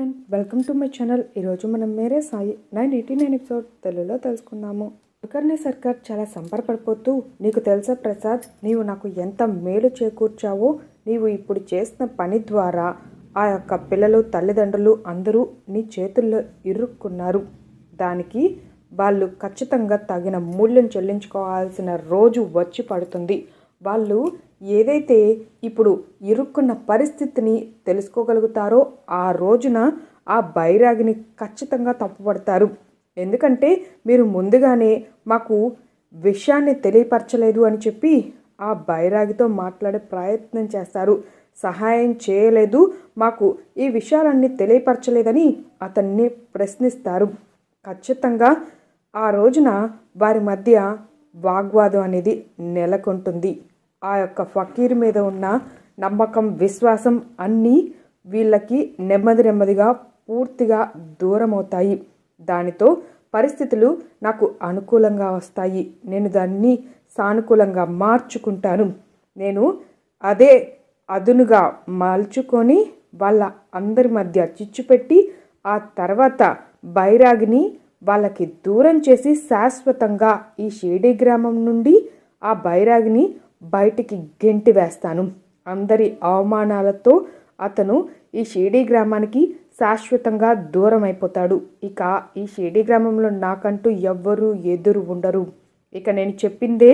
Friend welcome to my channel ఈరోజు మనం Mere Sai nine eighty nine episode తెలుగులో తెలుసుకుందాము. కులకర్ణి సర్కార్ చాలా సంబరపడిపోతూ నీకు తెలుసా ప్రసాద్ నీవు నాకు ఎంత మేలు చేకూర్చావో నీవు ఇప్పుడు చేసిన పని ద్వారా ఆ యొక్క పిల్లలు తల్లిదండ్రులు అందరూ నీ చేతుల్లో ఇరుక్కున్నారు. దానికి వాళ్ళు ఖచ్చితంగా తగిన మూల్యం చెల్లించుకోవాల్సిన రోజు వచ్చి పడుతుంది. వాళ్ళు ఏదైతే ఇప్పుడు ఇరుక్కున్న పరిస్థితిని తెలుసుకోగలుగుతారో ఆ రోజున ఆ బైరాగిని ఖచ్చితంగా తప్పుపడతారు. ఎందుకంటే మీరు ముందుగానే మాకు విషయాన్ని తెలియపరచలేదు అని చెప్పి ఆ బైరాగితో మాట్లాడే ప్రయత్నం చేస్తారు. సహాయం చేయలేదు. మాకు ఈ విషయాలన్నీ తెలియపరచలేదని అతన్ని ప్రశ్నిస్తారు. ఖచ్చితంగా ఆ రోజున వారి మధ్య వాగ్వాదం అనేది నెలకొంటుంది. ఆ యొక్క ఫకీర్ మీద ఉన్న నమ్మకం విశ్వాసం అన్నీ వీళ్ళకి నెమ్మది నెమ్మదిగా పూర్తిగా దూరమవుతాయి. దానితో పరిస్థితులు నాకు అనుకూలంగా వస్తాయి. నేను దాన్ని సానుకూలంగా మార్చుకుంటాను. నేను అదే అదునుగా మలుచుకొని వాళ్ళ అందరి మధ్య చిచ్చు పెట్టి ఆ తర్వాత బైరాగిని వాళ్ళకి దూరం చేసి శాశ్వతంగా ఈ షేడీ గ్రామం నుండి ఆ బైరాగిని బయటికి గెంటి వేస్తాను. అందరి అవమానాలతో అతను ఈ షేడీ గ్రామానికి శాశ్వతంగా దూరం అయిపోతాడు. ఇక ఈ షిరిడి గ్రామంలో నాకంటూ ఎవ్వరూ ఎదురు ఉండరు. ఇక నేను చెప్పిందే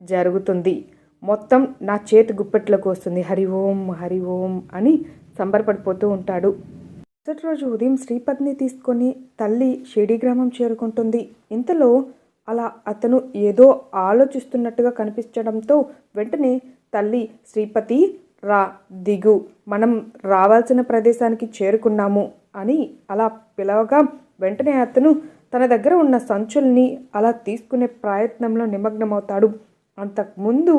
జరుగుతుంది. మొత్తం నా చేతి గుప్పెట్లోకి వస్తుంది. హరి ఓం హరి ఓం అని సంబరపడిపోతూ ఉంటాడు. మరుసటి రోజు ఉదయం శ్రీపతిని తీసుకొని తల్లి షిరిడి గ్రామం చేరుకుంటుంది. ఇంతలో అలా అతను ఏదో ఆలోచిస్తున్నట్టుగా కనిపించడంతో వెంటనే తల్లి శ్రీపతి రా దిగు. మనం రావాల్సిన ప్రదేశానికి చేరుకున్నాము అని అలా పిలవగా వెంటనే అతను తన దగ్గర ఉన్న సంచుల్ని అలా తీసుకునే ప్రయత్నంలో నిమగ్నమవుతాడు. అంతకుముందు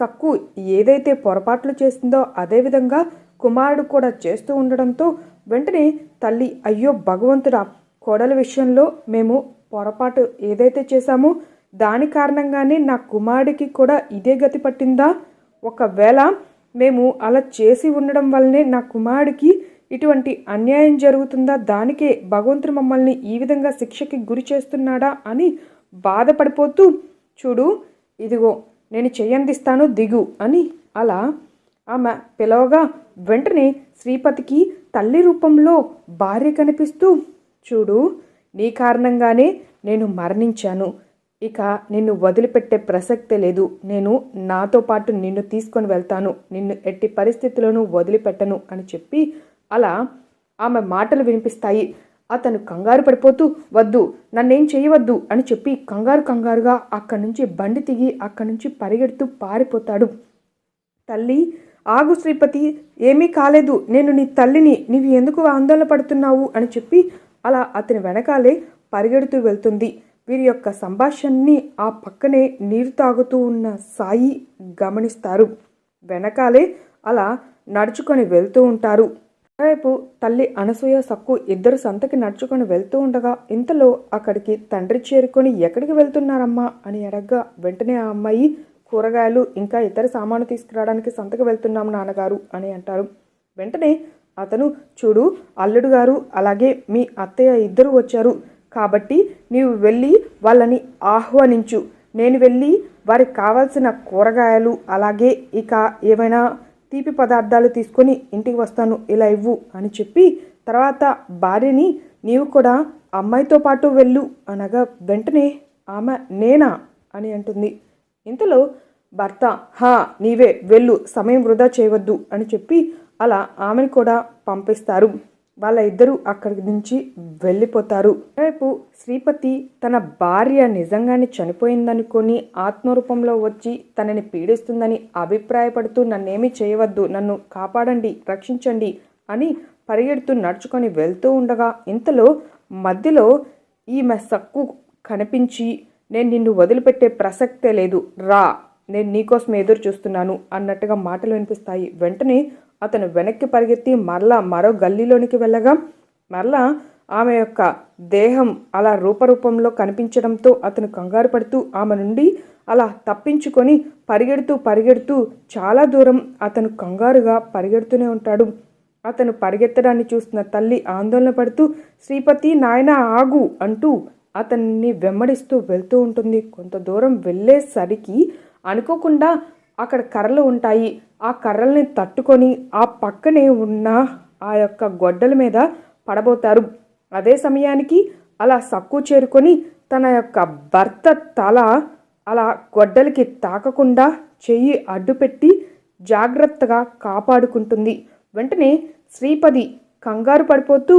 సక్కు ఏదైతే పొరపాట్లు చేసిందో అదేవిధంగా కుమారుడు కూడా చేస్తూ ఉండడంతో వెంటనే తల్లి అయ్యో భగవంతుడా కోడల విషయంలో మేము పొరపాటు ఏదైతే చేశామో దాని కారణంగానే నా కుమారుడికి కూడా ఇదే గతి పట్టిందా? ఒకవేళ మేము అలా చేసి ఉండడం వల్లనే నా కుమారుడికి ఇటువంటి అన్యాయం జరుగుతుందా? దానికే భగవంతుడు మమ్మల్ని ఈ విధంగా శిక్షకి గురి చేస్తున్నాడా అని బాధపడిపోతూ చూడు ఇదిగో నేను చెయ్యందిస్తాను దిగు అని అలా ఆమె పిలవగా వెంటనే శ్రీపతికి తల్లి రూపంలో భార్య కనిపిస్తూ చూడు నీ కారణంగానే నేను మరణించాను. ఇక నిన్ను వదిలిపెట్టే ప్రసక్తే లేదు. నేను నాతో పాటు నిన్ను తీసుకొని వెళ్తాను. నిన్ను ఎట్టి పరిస్థితుల్లోనూ వదిలిపెట్టను అని చెప్పి అలా ఆమె మాటలు వినిపిస్తాయి. అతను కంగారు పడిపోతూ వద్దు నన్నేం చేయవద్దు అని చెప్పి కంగారు కంగారుగా అక్కడి నుంచి బండి తిగి అక్కడి నుంచి పరిగెడుతూ పారిపోతాడు. తల్లి ఆగు శ్రీపతి ఏమీ కాలేదు. నేను నీ తల్లిని నీవు ఎందుకు ఆందోళన పడుతున్నావు అని చెప్పి అలా అతని వెనకాలే పరిగెడుతూ వెళ్తుంది. వీరి యొక్క సంభాషణని ఆ పక్కనే నీరు తాగుతూ ఉన్న సాయి గమనిస్తారు. వెనకాలే అలా నడుచుకొని వెళ్తూ ఉంటారు. రేపు తల్లి అనసూయ సక్కు ఇద్దరు సంతకి నడుచుకొని వెళ్తూ ఉండగా ఇంతలో అక్కడికి తండ్రి చేరుకొని ఎక్కడికి వెళ్తున్నారమ్మా అని అడగ్గా వెంటనే ఆ అమ్మాయి కూరగాయలు ఇంకా ఇతర సామాను తీసుకురావడానికి సంతకు వెళ్తున్నాం నాన్నగారు అని అంటారు. వెంటనే అతను చూడు అల్లుడు గారు అలాగే మీ అత్తయ్య ఇద్దరు వచ్చారు. కాబట్టి నీవు వెళ్ళి వాళ్ళని ఆహ్వానించు. నేను వెళ్ళి వారికి కావాల్సిన కూరగాయలు అలాగే ఇక ఏమైనా తీపి పదార్థాలు తీసుకొని ఇంటికి వస్తాను. ఇలా ఇవ్వు అని చెప్పి తర్వాత భార్యని నీవు కూడా అమ్మాయితో పాటు వెళ్ళు అనగా వెంటనే ఆమె నేనా అని అంటుంది. ఇంతలో భర్త హా నీవే వెళ్ళు సమయం వృధా చేయవద్దు అని చెప్పి అలా ఆమెను కూడా పంపిస్తారు. వాళ్ళ ఇద్దరు అక్కడి నుంచి వెళ్ళిపోతారు. రేపు శ్రీపతి తన భార్య నిజంగానే చనిపోయిందనుకొని ఆత్మరూపంలో వచ్చి తనని పీడిస్తుందని అభిప్రాయపడుతూ నన్నేమీ చేయవద్దు నన్ను కాపాడండి రక్షించండి అని పరిగెడుతూ నడుచుకొని వెళ్తూ ఉండగా ఇంతలో మధ్యలో ఈమె సక్కు కనిపించి నేను నిన్ను వదిలిపెట్టే ప్రసక్తే లేదు రా నేను నీకోసం ఎదురు చూస్తున్నాను అన్నట్టుగా మాటలు వినిపిస్తాయి. వెంటనే అతను వెనక్కి పరిగెత్తి మరలా మరో గల్లీలోనికి వెళ్ళగా మరలా ఆమె యొక్క దేహం అలా రూపరూపంలో కనిపించడంతో అతను కంగారు పడుతూ ఆమె నుండి అలా తప్పించుకొని పరిగెడుతూ పరిగెడుతూ చాలా దూరం అతను కంగారుగా పరిగెడుతూనే ఉంటాడు. అతను పరిగెత్తడాన్ని చూస్తున్న తల్లి ఆందోళన పడుతూ శ్రీపతి నాయన ఆగు అంటూ అతన్ని వెంబడిస్తూ వెళ్తూ ఉంటుంది. కొంత దూరం వెళ్ళేసరికి అనుకోకుండా అక్కడ కర్రలు ఉంటాయి. ఆ కర్రల్ని తట్టుకొని ఆ పక్కనే ఉన్న ఆ యొక్క గొడ్డల మీద పడబోతారు. అదే సమయానికి అలా సక్కు చేరుకొని తన యొక్క భర్త తల అలా గొడ్డలికి తాకకుండా చెయ్యి అడ్డుపెట్టి జాగ్రత్తగా కాపాడుకుంటుంది. వెంటనే శ్రీపది కంగారు పడిపోతూ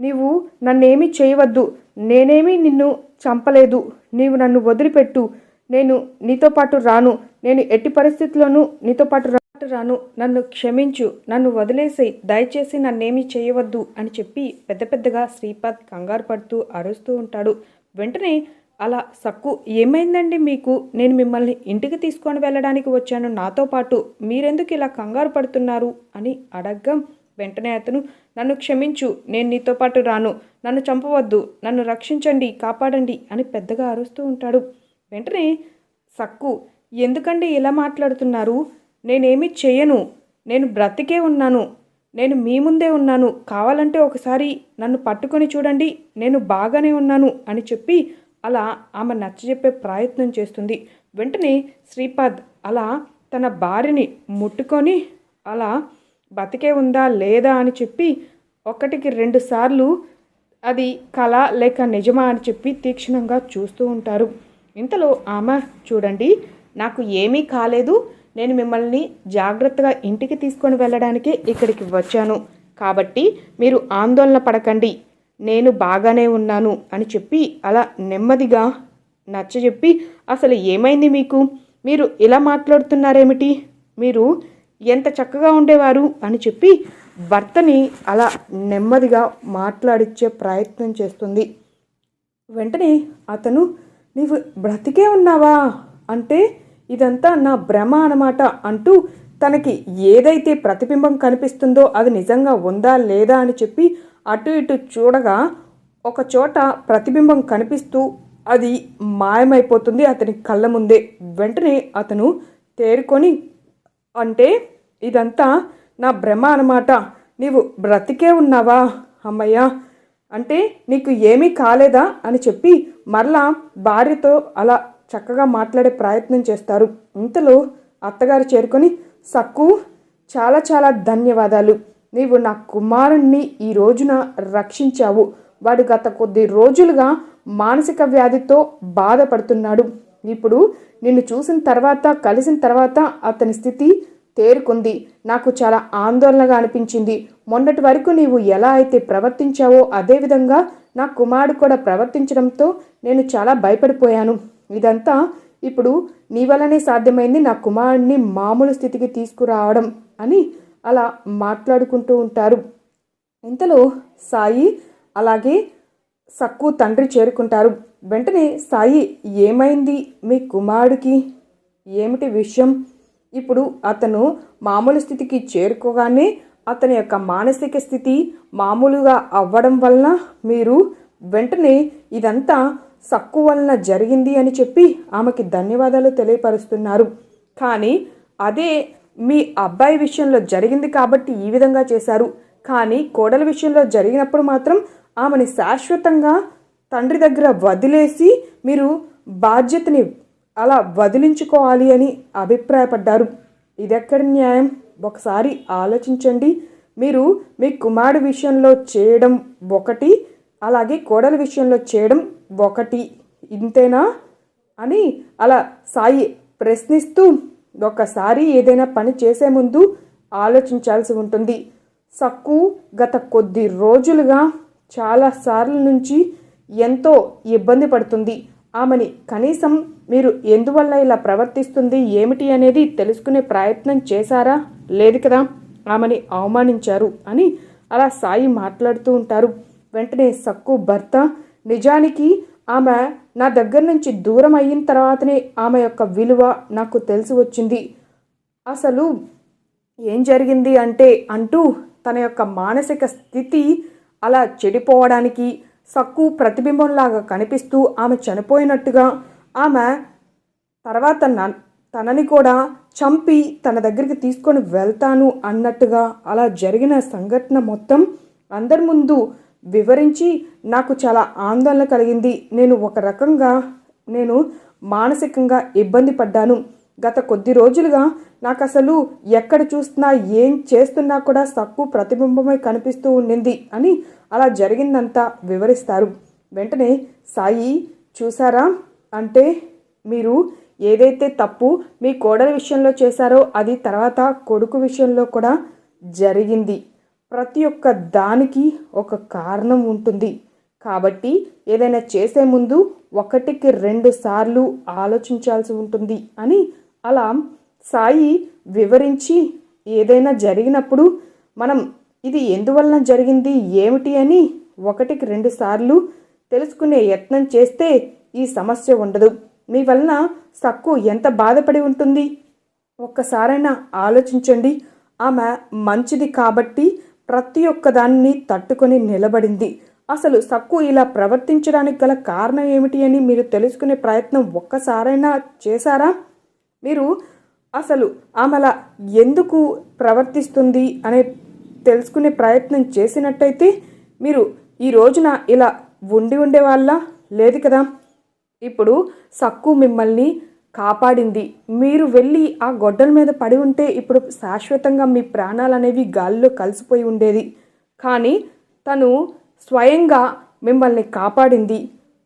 నీవు నన్నేమీ చేయవద్దు. నేనేమీ నిన్ను చంపలేదు. నీవు నన్ను వదిలిపెట్టు. నేను నీతో పాటు రాను. నేను ఎట్టి పరిస్థితుల్లోనూ నీతో పాటు రాను నన్ను క్షమించు నన్ను వదిలేసి దయచేసి నన్నేమీ చేయవద్దు అని చెప్పి పెద్ద పెద్దగా శ్రీపాద్ కంగారు పడుతూ అరుస్తూ ఉంటాడు. వెంటనే అలా సక్కు ఏమైందండి మీకు? నేను మిమ్మల్ని ఇంటికి తీసుకొని వెళ్ళడానికి వచ్చాను. నాతో పాటు మీరెందుకు ఇలా కంగారు పడుతున్నారు? అని అడగ్గం వెంటనే అతను. నన్ను క్షమించు నేను నీతో పాటు రాను. నన్ను చంపవద్దు నన్ను రక్షించండి కాపాడండి అని పెద్దగా అరుస్తూ ఉంటాడు. వెంటనే సక్కు ఎందుకండి ఇలా మాట్లాడుతున్నారు? నేనేమీ చేయను. నేను బ్రతికే ఉన్నాను. నేను మీ ముందే ఉన్నాను. కావాలంటే ఒకసారి నన్ను పట్టుకొని చూడండి. నేను బాగానే ఉన్నాను అని చెప్పి అలా ఆమె నచ్చజెప్పే ప్రయత్నం చేస్తుంది. వెంటనే శ్రీపాద్ అలా తన భార్యని ముట్టుకొని అలా బతికే ఉందా లేదా అని చెప్పి ఒకటికి రెండు సార్లు అది కళ లేక నిజమా అని చెప్పి తీక్షణంగా చూస్తూ ఉంటారు. ఇంతలో ఆమె చూడండి నాకు ఏమీ కాలేదు. నేను మిమ్మల్ని జాగ్రత్తగా ఇంటికి తీసుకొని వెళ్ళడానికి ఇక్కడికి వచ్చాను. కాబట్టి మీరు ఆందోళన పడకండి. నేను బాగానే ఉన్నాను అని చెప్పి అలా నెమ్మదిగా నచ్చజెప్పి అసలు ఏమైంది మీకు? మీరు ఇలా మాట్లాడుతున్నారేమిటి? మీరు ఎంత చక్కగా ఉండేవారు అని చెప్పి భర్తని అలా నెమ్మదిగా మాట్లాడిచ్చే ప్రయత్నం చేస్తుంది. వెంటనే అతను నీవు బ్రతికే ఉన్నావా? అంటే ఇదంతా నా భ్రమ అనమాట అంటూ తనకి ఏదైతే ప్రతిబింబం కనిపిస్తుందో అది నిజంగా ఉందా లేదా అని చెప్పి అటు ఇటు చూడగా ఒక చోట ప్రతిబింబం కనిపిస్తూ అది మాయమైపోతుంది అతని కళ్ళ ముందే. వెంటనే అతను తేరుకొని అంటే ఇదంతా నా భ్రమ అనమాట నీవు బ్రతికే ఉన్నావా అమ్మయ్యా? అంటే నీకు ఏమీ కాలేదా? అని చెప్పి మరలా భార్యతో అలా చక్కగా మాట్లాడే ప్రయత్నం చేస్తారు. ఇంతలో అత్తగారు చేరుకొని సక్కు చాలా చాలా ధన్యవాదాలు. నీవు నా కుమారుణ్ణి ఈ రోజున రక్షించావు. వాడు గత కొద్ది రోజులుగా మానసిక వ్యాధితో బాధపడుతున్నాడు. ఇప్పుడు నిన్ను చూసిన తర్వాత కలిసిన తర్వాత అతని స్థితి తేరుకుంది. నాకు చాలా ఆందోళనగా అనిపించింది. మొన్నటి వరకు నీవు ఎలా అయితే ప్రవర్తించావో అదేవిధంగా నా కుమారుడు కూడా ప్రవర్తించడంతో నేను చాలా భయపడిపోయాను. ఇదంతా ఇప్పుడు నీ వల్లనే సాధ్యమైంది నా కుమారుడిని మామూలు స్థితికి తీసుకురావడం అని అలా మాట్లాడుకుంటూ ఉంటారు. ఇంతలో సాయి అలాగే సక్కు తండ్రి చేరుకుంటారు. వెంటనే సాయి ఏమైంది మీ కుమారుడికి? ఏమిటి విషయం? ఇప్పుడు అతను మామూలు స్థితికి చేరుకోగానే అతని యొక్క మానసిక స్థితి మామూలుగా అవ్వడం వలన మీరు వెంటనే ఇదంతా సక్కు వలన జరిగింది అని చెప్పి ఆమెకి ధన్యవాదాలు తెలియపరుస్తున్నారు. కానీ అదే మీ అబ్బాయి విషయంలో జరిగింది కాబట్టి ఈ విధంగా చేశారు. కానీ కోడల విషయంలో జరిగినప్పుడు మాత్రం ఆమెని శాశ్వతంగా తండ్రి దగ్గర వదిలేసి మీరు బాధ్యతని అలా వదిలించుకోవాలి అని అభిప్రాయపడ్డారు. ఇదెక్కడి న్యాయం? ఒకసారి ఆలోచించండి. మీరు మీ కుమారుడి విషయంలో చేయడం ఒకటి అలాగే కోడల విషయంలో చేయడం ఒకటి ఇంతేనా? అని అలా సాయి ప్రశ్నిస్తూ ఒకసారి ఏదైనా పని చేసే ముందు ఆలోచించాల్సి ఉంటుంది. సక్కు గత కొద్ది రోజులుగా చాలా సార్లు నుంచి ఎంతో ఇబ్బంది పడుతుంది. ఆమెని కనీసం మీరు ఎందువల్ల ఇలా ప్రవర్తిస్తుంది? ఏమిటి అనేది తెలుసుకునే ప్రయత్నం చేశారా? లేదు కదా? ఆమెని అవమానించారు అని అలా సాయి మాట్లాడుతూ ఉంటారు. వెంటనే సక్కు భర్త నిజానికి ఆమె నా దగ్గర నుంచి దూరం అయిన తర్వాతనే ఆమె యొక్క విలువ నాకు తెలిసి వచ్చింది. అసలు ఏం జరిగింది అంటే అంటూ తన యొక్క మానసిక స్థితి అలా చెడిపోవడానికి సక్కు ప్రతిబింబంలాగా కనిపిస్తూ ఆమె చనిపోయినట్టుగా ఆమె తర్వాత తనని కూడా చంపి తన దగ్గరికి తీసుకొని వెళ్తాను అన్నట్టుగా అలా జరిగిన సంఘటన మొత్తం అందరి ముందు వివరించి నాకు చాలా ఆందోళన కలిగింది. నేను ఒక రకంగా నేను మానసికంగా ఇబ్బంది పడ్డాను. గత కొద్ది రోజులుగా నాకు అసలు ఎక్కడ చూస్తున్నా ఏం చేస్తున్నా కూడా తక్కువ ప్రతిబింబమై కనిపిస్తూ ఉండింది అని అలా జరిగిందంతా వివరిస్తారు. వెంటనే సాయి చూసారా అంటే మీరు ఏదైతే తప్పు మీ కోడలి విషయంలో చేశారో అది తర్వాత కొడుకు విషయంలో కూడా జరిగింది. ప్రతి ఒక్క దానికి ఒక కారణం ఉంటుంది. కాబట్టి ఏదైనా చేసే ముందు ఒకటికి రెండు సార్లు ఆలోచించాల్సి ఉంటుంది అని అలా సాయి వివరించి ఏదైనా జరిగినప్పుడు మనం ఇది ఎందువలన జరిగింది ఏమిటి అని ఒకటికి రెండు సార్లు తెలుసుకునే యత్నం చేస్తే ఈ సమస్య ఉండదు. మీ వలన సక్కు ఎంత బాధపడి ఉంటుంది? ఒక్కసారైనా ఆలోచించండి. ఆమె మంచిది కాబట్టి ప్రతి ఒక్క దాన్ని తట్టుకొని నిలబడింది. అసలు సక్కు ఇలా ప్రవర్తించడానికి గల కారణం ఏమిటి అని మీరు తెలుసుకునే ప్రయత్నం ఒక్కసారైనా చేశారా? మీరు అసలు ఆమెల ఎందుకు ప్రవర్తిస్తుంది అనే తెలుసుకునే ప్రయత్నం చేసినట్టయితే మీరు ఈ రోజున ఇలా ఉండి ఉండేవాళ్ళ? లేదు కదా. ఇప్పుడు సక్కు మిమ్మల్ని కాపాడింది. మీరు వెళ్ళి ఆ గొడ్డల మీద పడి ఉంటే ఇప్పుడు శాశ్వతంగా మీ ప్రాణాలు అనేవి గాలిలో కలిసిపోయి ఉండేది. కానీ తను స్వయంగా మిమ్మల్ని కాపాడింది.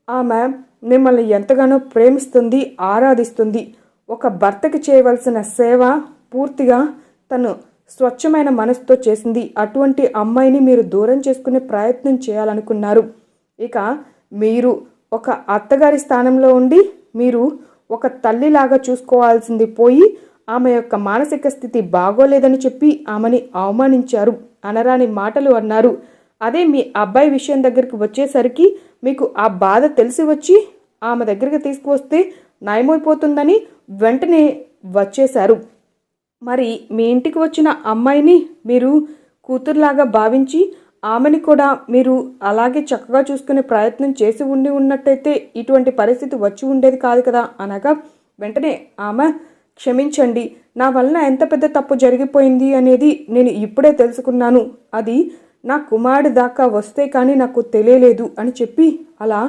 ఆమె మిమ్మల్ని ఎంతగానో ప్రేమిస్తుంది ఆరాధిస్తుంది. ఒక భర్తకి చేయవలసిన సేవ పూర్తిగా తను స్వచ్ఛమైన మనసుతో చేసింది. అటువంటి అమ్మాయిని మీరు దూరం చేసుకునే ప్రయత్నం చేయాలనుకున్నారు. ఇక మీరు ఒక అత్తగారి స్థానంలో ఉండి మీరు ఒక తల్లిలాగా చూసుకోవాల్సింది పోయి ఆమె యొక్క మానసిక స్థితి బాగోలేదని చెప్పి ఆమెని అవమానించారు. అనరాని మాటలు అన్నారు. అదే మీ అబ్బాయి విషయం దగ్గరికి వచ్చేసరికి మీకు ఆ బాధ తెలిసి వచ్చి ఆమె దగ్గరికి తీసుకువస్తే నయమైపోతుందని వెంటనే వచ్చేశారు. మరి మీ ఇంటికి వచ్చిన అమ్మాయిని మీరు కూతురులాగా భావించి ఆమెని కూడా మీరు అలాగే చక్కగా చూసుకునే ప్రయత్నం చేసి ఉండి ఉన్నట్టయితే ఇటువంటి పరిస్థితి వచ్చి ఉండేది కాదు కదా అనగా వెంటనే ఆమె క్షమించండి నా వలన ఎంత పెద్ద తప్పు జరిగిపోయింది అనేది నేను ఇప్పుడే తెలుసుకున్నాను. అది నా కుమారుడి దాకా వస్తే కానీ నాకు తెలియలేదు అని చెప్పి అలా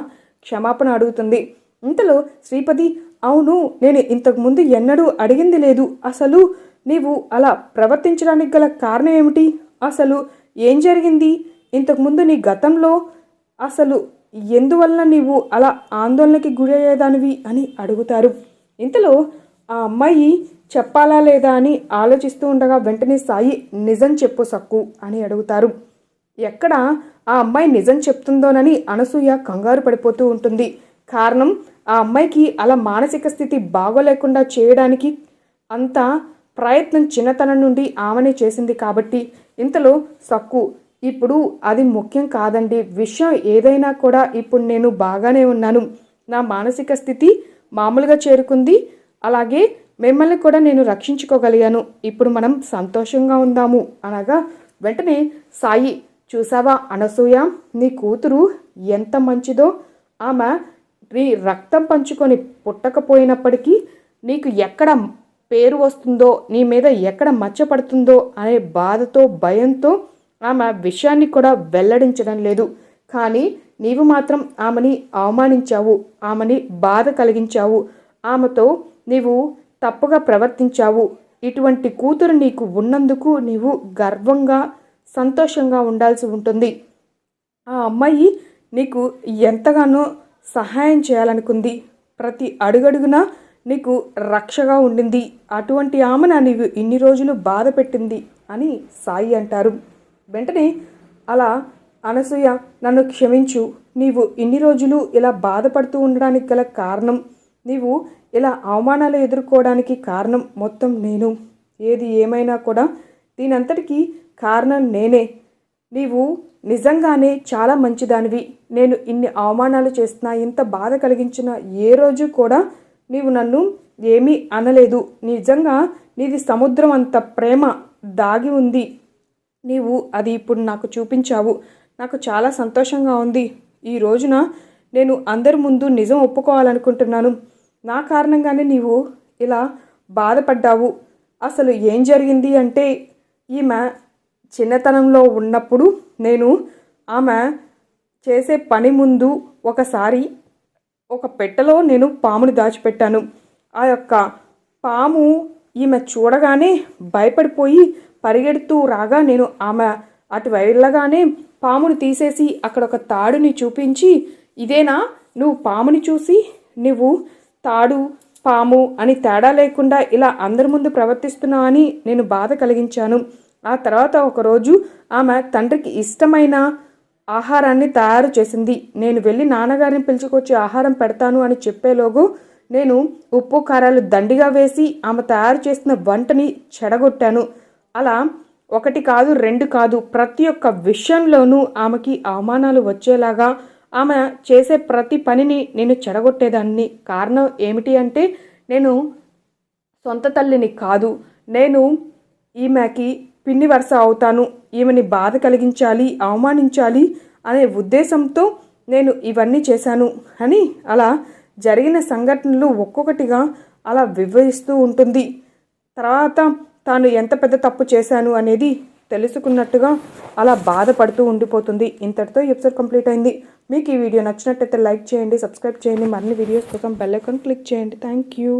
క్షమాపణ అడుగుతుంది. ఇంతలో శ్రీపతి అవును నేను ఇంతకుముందు ఎన్నడూ అడిగింది లేదు. అసలు నీవు అలా ప్రవర్తించడానికి గల కారణం ఏమిటి? అసలు ఏం జరిగింది? ఇంతకుముందు నీ గతంలో అసలు ఎందువల్ల నీవు అలా ఆందోళనకి గురి అయ్యేదానివి అని అడుగుతారు. ఇంతలో ఆ అమ్మాయి చెప్పాలా లేదా అని ఆలోచిస్తూ ఉండగా వెంటనే సాయి నిజం చెప్పు సక్కు అని అడుగుతారు. ఎక్కడ ఆ అమ్మాయి నిజం చెప్తుందోనని అనసూయ కంగారు పడిపోతూ ఉంటుంది. కారణం ఆ అమ్మాయికి అలా మానసిక స్థితి బాగోలేకుండా చేయడానికి అంత ప్రయత్నం చిన్నతనం నుండి ఆమెనే చేసింది కాబట్టి ఇంతలో సక్కు ఇప్పుడు అది ముఖ్యం కాదండి. విషయం ఏదైనా కూడా ఇప్పుడు నేను బాగానే ఉన్నాను. నా మానసిక స్థితి మామూలుగా చేరుకుంది. అలాగే మిమ్మల్ని కూడా నేను రక్షించుకోగలిగాను. ఇప్పుడు మనం సంతోషంగా ఉందాము. అనగా వెంటనే సాయి చూసావా అనసూయ? నీ కూతురు ఎంత మంచిదో. ఆమె నీ రక్తం పంచుకొని పుట్టకపోయినప్పటికీ నీకు ఎక్కడ పేరు వస్తుందో నీ మీద ఎక్కడ మచ్చపడుతుందో అనే బాధతో భయంతో ఆమె విషయాన్ని కూడా వెల్లడించడం లేదు. కానీ నీవు మాత్రం ఆమెని అవమానించావు ఆమెని బాధ కలిగించావు ఆమెతో నీవు తప్పుగా ప్రవర్తించావు. ఇటువంటి కూతురు నీకు ఉన్నందుకు నీవు గర్వంగా సంతోషంగా ఉండాల్సి ఉంటుంది. ఆ అమ్మాయి నీకు ఎంతగానో సహాయం చేయాలనుకుంది. ప్రతి అడుగడుగునా నీకు రక్షగా ఉండింది. అటువంటి ఆమెన నీవు ఇన్ని రోజులు బాధ పెట్టింది అని సాయి అంటారు. వెంటనే అలా అనసూయ నన్ను క్షమించు. నీవు ఇన్ని రోజులు ఇలా బాధపడుతూ ఉండడానికి గల కారణం. నీవు ఇలా అవమానాలు ఎదుర్కోవడానికి కారణం మొత్తం నేను. ఏది ఏమైనా కూడా దీనంతటికీ కారణం నేనే. నీవు నిజంగానే చాలా మంచిదానివి. నేను ఇన్ని అవమానాలు చేస్తున్నా ఇంత బాధ కలిగించిన ఏ రోజు కూడా నీవు నన్ను ఏమీ అనలేదు. నిజంగా నీది సముద్రం అంత ప్రేమ దాగి ఉంది. నీవు అది ఇప్పుడు నాకు చూపించావు. నాకు చాలా సంతోషంగా ఉంది. ఈ రోజున నేను అందరి ముందు నిజం ఒప్పుకోవాలనుకుంటున్నాను. నా కారణంగానే నీవు ఇలా బాధపడ్డావు. అసలు ఏం జరిగింది అంటే ఈమె చిన్నతనంలో ఉన్నప్పుడు నేను ఆమె చేసే పని ముందు ఒకసారి ఒక పెట్టెలో నేను పాముని దాచిపెట్టాను. ఆ యొక్క పాము ఈమె చూడగానే భయపడిపోయి పరిగెడుతూ రాగా నేను ఆమె అటు వెళ్ళగానే పాముని తీసేసి అక్కడ ఒక తాడుని చూపించి ఇదేనా? నువ్వు పాముని చూసి నువ్వు తాడు పాము అని తేడా లేకుండా ఇలా అందరి ముందు ప్రవర్తిస్తున్నావు అని నేను బాధ కలిగించాను. ఆ తర్వాత ఒకరోజు ఆమె తండ్రికి ఇష్టమైన ఆహారాన్ని తయారు చేసింది. నేను వెళ్ళి నాన్నగారిని పిలుచుకొచ్చి ఆహారం పెడతాను అని చెప్పేలోగు నేను ఉప్పు కారాలు దండిగా వేసి ఆమె తయారు చేసిన వంటని చెడగొట్టాను. అలా ఒకటి కాదు రెండు కాదు ప్రతి ఒక్క విషయంలోనూ ఆమెకి అవమానాలు వచ్చేలాగా ఆమె చేసే ప్రతి పనిని నేను చెడగొట్టేదాన్ని. కారణం ఏమిటి అంటే నేను సొంత తల్లిని కాదు. నేను ఈమెకి పిన్ని వరుస అవుతాను. ఈమెని బాధ కలిగించాలి అవమానించాలి అనే ఉద్దేశంతో నేను ఇవన్నీ చేశాను. అని అలా జరిగిన సంఘటనలు ఒక్కొక్కటిగా అలా వివరిస్తూ ఉంటుంది. తర్వాత తాను ఎంత పెద్ద తప్పు చేశాను అనేది తెలుసుకున్నట్టుగా అలా బాధపడుతూ ఉండిపోతుంది. ఇంతటితో ఎపిసోడ్ కంప్లీట్ అయింది. మీకు ఈ వీడియో నచ్చినట్టయితే లైక్ చేయండి సబ్స్క్రైబ్ చేయండి. మరిన్ని వీడియోస్ కోసం బెల్ ఐకాన్ క్లిక్ చేయండి. Thank you